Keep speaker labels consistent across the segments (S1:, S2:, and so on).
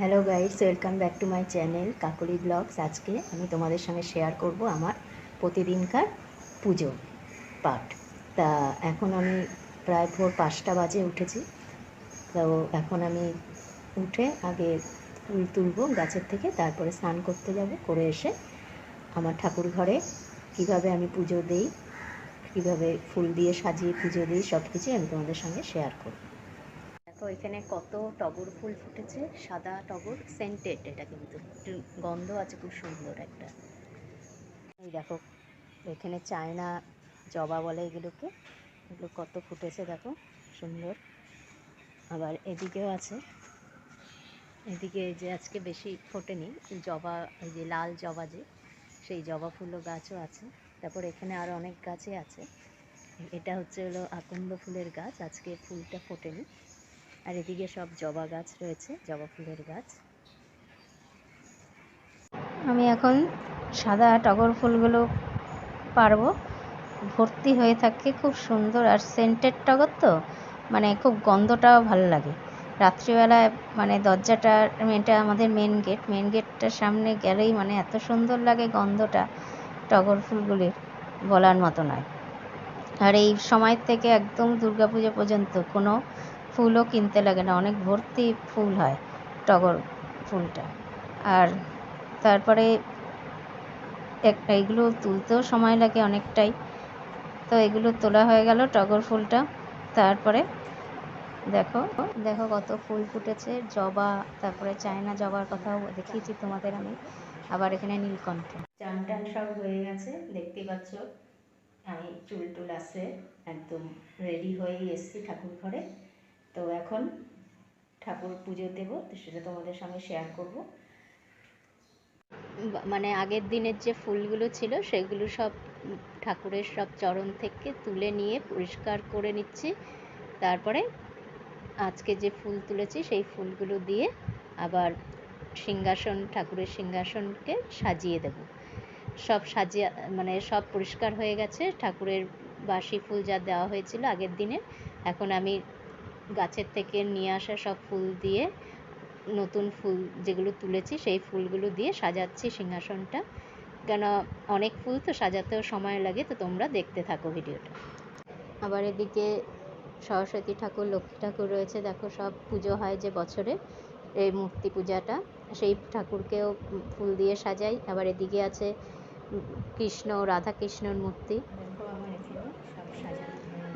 S1: Hello guides welcome back to my channel Kakoli blogs আজকে আমি তোমাদের সঙ্গে শেয়ার করব আমার প্রতিদিনকার পুজো পাঠ। তা এখন আমি প্রায় ভোর পাঁচটা বাজে উঠেছি। তো এখন আমি উঠে আগে ফুল তুলবো গাছের থেকে, তারপরে স্নান করতে যাব, করে এসে আমার ঠাকুর ঘরে কীভাবে আমি পুজো দিই, কীভাবে ফুল দিয়ে সাজিয়ে পুজো দিই সব কিছুই আমি তোমাদের সঙ্গে শেয়ার করব। দেখো এখানে কত টগর ফুল ফুটেছে? সাদা টগর সেন্টেড এটা কিন্তু। একটু গন্ধ আছে, খুব সুন্দর একটা। এই দেখো, এখানে চায়না জবা বলে এগুলোকে। এগুলো কত ফুটেছে দেখো, সুন্দর। আবার এদিকেও আছে। এদিকে যে আজকে বেশি ফোটেনি জবা, এই যে লাল জবা যে, সেই জবা ফুলও গাছও আছে। তারপর এখানে আরও অনেক গাছই আছে। এটা হচ্ছে হলো আকন্দ ফুলের গাছ, আজকে ফুলটা ফোটেনি। আর এদিকে সব জবা গাছ রয়েছে, জবা ফুলের গাছ। আমি এখন সাদা টগর ফুলগুলো পারব। ভর্তি হয়ে থাকে খুব সুন্দর আর সেন্টেড টগর তো মানে খুব গন্ধটাও ভালো লাগে। রাত্রিবেলায় মানে দরজাটা, এটা আমাদের মেন গেট মেন গেটটার সামনে গেলেই মানে এত সুন্দর লাগে গন্ধটা টগর ফুলগুলির বলার মতো নয়। আর এই সময় থেকে একদম দুর্গাপুজো পর্যন্ত কোনো ফুলও কিনতে লাগে না, অনেক ভর্তি ফুল হয় টগর ফুলটা। আর তারপরে একটা এগুলো তুলতেও সময় লাগে অনেকটাই। তো এগুলো তোলা হয়ে গেল টগর ফুলটা। তারপরে দেখো দেখো কত ফুল ফুটেছে, জবা, তারপরে চায়না জবার কথাও দেখিয়েছি তোমাদের আমি। আবার এখানে নীলকণ্ঠ। চান টান সব হয়ে গেছে, দেখতে পাচ্ছ, আমি চুল টুল আছে একদম রেডি হয়েই এসছি ঠাকুর ঘরে। তো এখন ঠাকুর পুজো দেবো, তো সেটা তোমাদের সঙ্গে শেয়ার করব। মানে আগের দিনের যে ফুলগুলো ছিল, সেগুলো সব ঠাকুরের সব চরণ থেকে তুলে নিয়ে পরিষ্কার করে নিচ্ছি। তারপরে আজকে যে ফুল তুলেছি, সেই ফুলগুলো দিয়ে আবার সিংহাসন, ঠাকুরের সিংহাসনকে সাজিয়ে দেব। সব সাজিয়ে মানে সব পরিষ্কার হয়ে গেছে। ঠাকুরের বাসি ফুল যা দেওয়া হয়েছিল আগের দিনে, এখন আমি গাছের থেকে নিয়ে আসা সব ফুল দিয়ে নতুন ফুল যেগুলো তুলেছি সেই ফুলগুলো দিয়ে সাজাচ্ছি সিংহাসনটা। কেন অনেক ফুল তো সাজাতেও সময় লাগে তো তোমরা দেখতে থাকো ভিডিওটা। আবার এদিকে সরস্বতী ঠাকুর লক্ষ্মী ঠাকুর রয়েছে। দেখো সব পুজো হয় যে বছরে এই মূর্তি পূজাটা। সেই ঠাকুরকেও ফুল দিয়ে সাজাই। আবার এদিকে আছে কৃষ্ণ রাধা কৃষ্ণর মূর্তি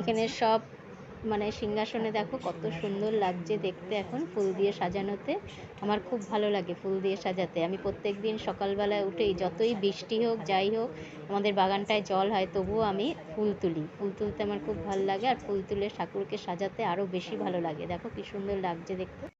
S1: এখানে সব মানে সিংহাসনে দেখো কত সুন্দর লাগছে দেখতে এখন ফুল দিয়ে সাজানোতে। আমার খুব ভালো লাগে ফুল দিয়ে সাজাতে। আমি প্রত্যেক দিন সকালবেলায় উঠেই যতই বৃষ্টি হোক, যাই হোক, আমাদের বাগানটায় জল হয়, তবুও আমি ফুল তুলি। ফুল তুলতে আমার খুব ভালো লাগে আর ফুল তুলে ঠাকুরকে সাজাতে আরও বেশি ভালো লাগে। দেখো কি সুন্দর লাগছে দেখতে।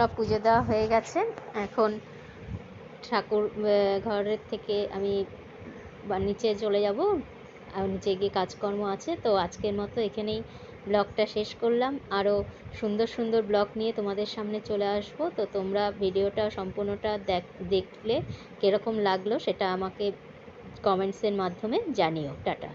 S1: সব পুজো দেওয়া হয়ে গেছে। এখন ঠাকুর ঘরের থেকে আমি নিচে চলে যাব। আর নিচে গিয়ে কাজকর্ম আছে। তো আজকের মতো এখানেই ব্লগটা শেষ করলাম। আরও সুন্দর সুন্দর ব্লগ নিয়ে তোমাদের সামনে চলে আসব। তো তোমরা ভিডিওটা সম্পূর্ণটা দেখ, দেখলে কীরকম লাগল সেটা আমাকে কমেন্টসের মাধ্যমে জানিও। টাটা।